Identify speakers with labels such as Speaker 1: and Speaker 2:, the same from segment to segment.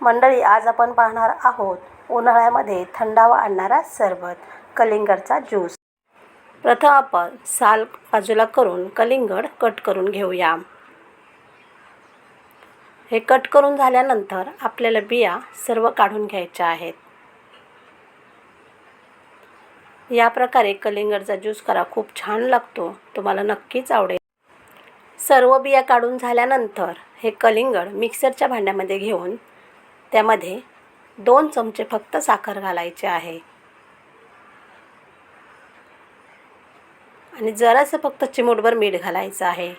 Speaker 1: मंडळी आज आपण पाहणार आहोत उन्हाळ्यामध्ये थंडावा आणणारा सरबत कलिंगडचा ज्यूस. प्रथम आपण साल बाजूला करून कलिंगड कट करून घेऊया. हे कट करून झाल्यानंतर आपल्याला बिया सर्व काढून घ्यायच्या आहेत. या प्रकारे कलिंगडचा ज्यूस करा खूप छान लागतो तुम्हाला नक्कीच आवडेल. सर्व बिया काढून झाल्यानंतर हे कलिंगड मिक्सरच्या भांड्यामध्ये घेऊन त्यामध्ये दोन चमचे फक्त साखर घालायचे आहे. आणि जरासं फक्त चिमूटभर मीठ घालायचं आहे.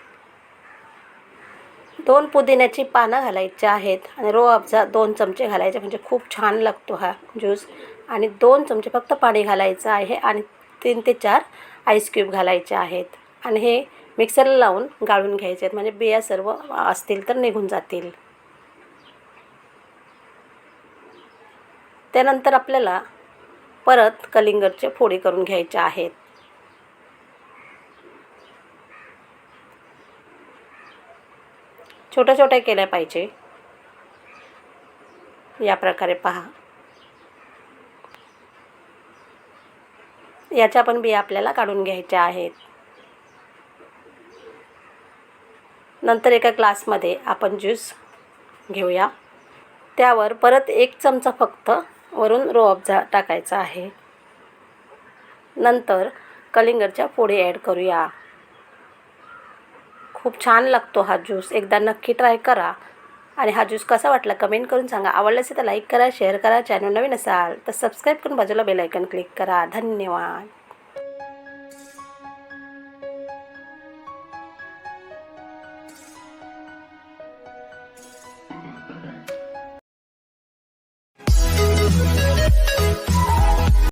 Speaker 1: दोन पुदिन्याची पानं घालायची आहेत आणि रो अफजा दोन चमचे घालायचे म्हणजे खूप छान लागतो हा ज्यूस आणि दोन चमचे फक्त पाणी घालायचं आहे आणि तीन ते चार आईस क्यूब घालायचे आहेत. आणि हे मिक्सरला लावून गाळून घ्यायचे आहेत. म्हणजे बिया सर्व असतील तर निघून जातील. त्यानंतर आपल्याला परत कलिंगरचे फोडी करून घ्यायच्या आहेत. छोट्या छोट्या केल्या पाहिजे. या प्रकारे पहा. याच्या पण बिया आपल्याला काढून घ्यायच्या आहेत. नंतर एका ग्लासमध्ये आपण ज्यूस घेऊया. त्यावर परत एक चमचा फक्त वरून रो अफजा टाकायचा आहे. नंतर कलिंगडच्या फोडी ॲड करूया. खूप छान लागतो हा ज्यूस एकदा नक्की ट्राय करा. आणि हा ज्यूस कसा वाटला कमेंट करून सांगा. आवडलं असेल तर लाईक करा शेअर करा. चॅनल नवीन असाल तर सबस्क्राईब करून बाजूला बेल आयकन क्लिक करा. धन्यवाद.